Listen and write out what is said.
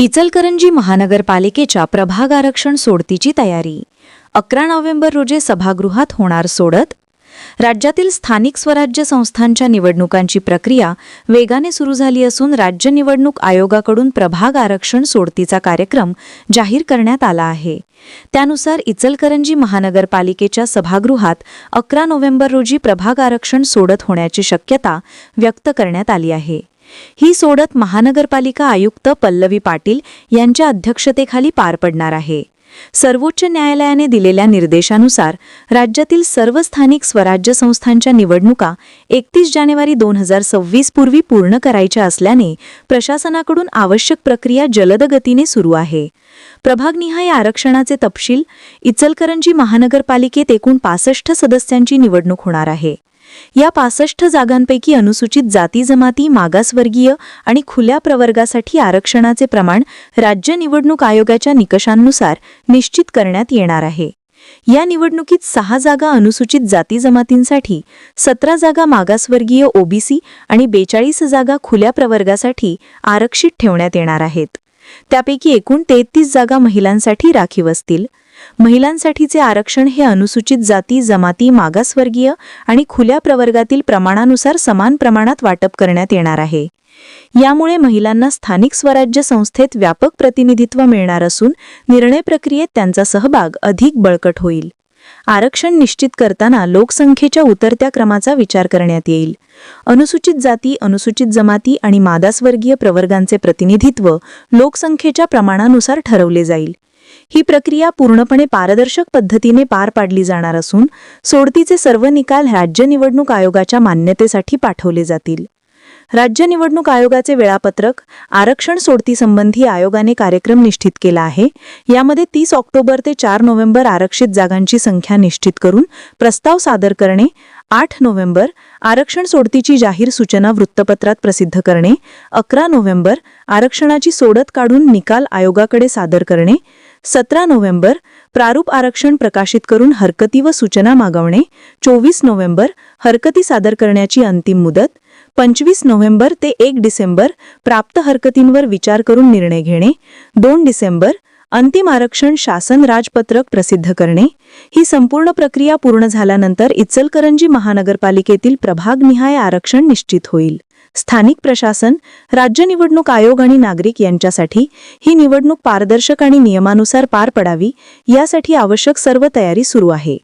इचलकरंजी महानगरपालिकेच्या प्रभाग आरक्षण सोडतीची तयारी. अकरा नोव्हेंबर रोजी सभागृहात होणार सोडत राज्यातील स्थानिक स्वराज्य संस्थांच्या निवडणुकांची प्रक्रिया वेगाने सुरू झाली असून राज्य निवडणूक आयोगाकडून प्रभाग आरक्षण सोडतीचा कार्यक्रम जाहीर करण्यात आला आहे. त्यानुसार इचलकरंजी महानगरपालिकेच्या सभागृहात अकरा नोव्हेंबर रोजी प्रभाग आरक्षण सोडत होण्याची शक्यता व्यक्त करण्यात आली आहे. ही सोडत महानगरपालिका आयुक्त पल्लवी पाटील यांच्या अध्यक्षतेखाली पार पडणार आहे. सर्वोच्च न्यायालयाने दिलेल्या निर्देशानुसार राज्यातील सर्व स्थानिक स्वराज्य संस्थांच्या निवडणुका एकतीस जानेवारी दोन हजार सव्वीस पूर्वी पूर्ण करायच्या असल्याने प्रशासनाकडून आवश्यक प्रक्रिया जलद गतीने सुरू आहे. प्रभागनिहाय आरक्षणाचे तपशील इचलकरंजी महानगरपालिकेत एकूण पासष्ट सदस्यांची निवडणूक होणार आहे. या पासष्ट जागांपैकी अनुसूचित जाती जमाती मागासवर्गीय आणि खुल्या प्रवर्गासाठी आरक्षणाचे प्रमाण राज्य निवडणूक आयोगाच्या निकषांनुसार निश्चित करण्यात येणार आहे. या निवडणुकीत सहा जागा अनुसूचित जाती जमातींसाठी सतरा जागा मागासवर्गीय ओबीसी आणि बेचाळीस जागा खुल्या प्रवर्गासाठी आरक्षित ठेवण्यात येणार आहेत. त्यापैकी एकूण तेहतीस जागा महिलांसाठी राखीव असतील. महिलांसाठीचे आरक्षण हे अनुसूचित जाती जमाती मागासवर्गीय आणि खुल्या प्रवर्गातील प्रमाणानुसार समान प्रमाणात वाटप करण्यात येणार आहे. यामुळे महिलांना स्थानिक स्वराज्य संस्थेत व्यापक प्रतिनिधित्व मिळणार असून निर्णय प्रक्रियेत त्यांचा सहभाग अधिक बळकट होईल. आरक्षण निश्चित करताना लोकसंख्येच्या उतरत्या क्रमाचा विचार करण्यात येईल. अनुसूचित जाती अनुसूचित जमाती आणि मागासवर्गीय प्रवर्गांचे प्रतिनिधित्व लोकसंख्येच्या प्रमाणानुसार ठरवले जाईल. ही प्रक्रिया पूर्णपणे पारदर्शक पद्धतीने पार पाडली जाणार असून सोडतीचे सर्व निकाल राज्य निवडणूक आयोगाच्या मान्यतेसाठी पाठवले जातील. राज्य निवडणूक आयोगाचे वेळापत्रक आरक्षण सोडतीसंबंधी आयोगाने कार्यक्रम निश्चित केला आहे. यामध्ये तीस ऑक्टोबर ते चार नोव्हेंबर आरक्षित जागांची संख्या निश्चित करून प्रस्ताव सादर करणे आठ नोव्हेंबर आरक्षण सोडतीची जाहीर सूचना वृत्तपत्रात प्रसिद्ध करणे अकरा नोव्हेंबर आरक्षणाची सोडत काढून निकाल आयोगाकडे सादर करणे सतरा नोव्हेंबर प्रारूप आरक्षण प्रकाशित करून हरकती व सूचना मागवणे चोवीस नोव्हेंबर हरकती सादर करण्याची अंतिम मुदत पंचवीस नोव्हेंबर ते एक डिसेंबर प्राप्त हरकतींवर विचार करून निर्णय घेणे दोन डिसेंबर अंतिम आरक्षण शासन राजपत्रक प्रसिद्ध करणे. ही संपूर्ण प्रक्रिया पूर्ण झाल्यानंतर इचलकरंजी महानगरपालिकेतील प्रभागनिहाय आरक्षण निश्चित होईल. स्थानिक प्रशासन राज्य निवडणूक आयोग आणि नागरिक यांच्यासाठी ही निवडणूक पारदर्शक आणि नियमानुसार पार पडावी यासाठी आवश्यक सर्व तयारी सुरू आहे.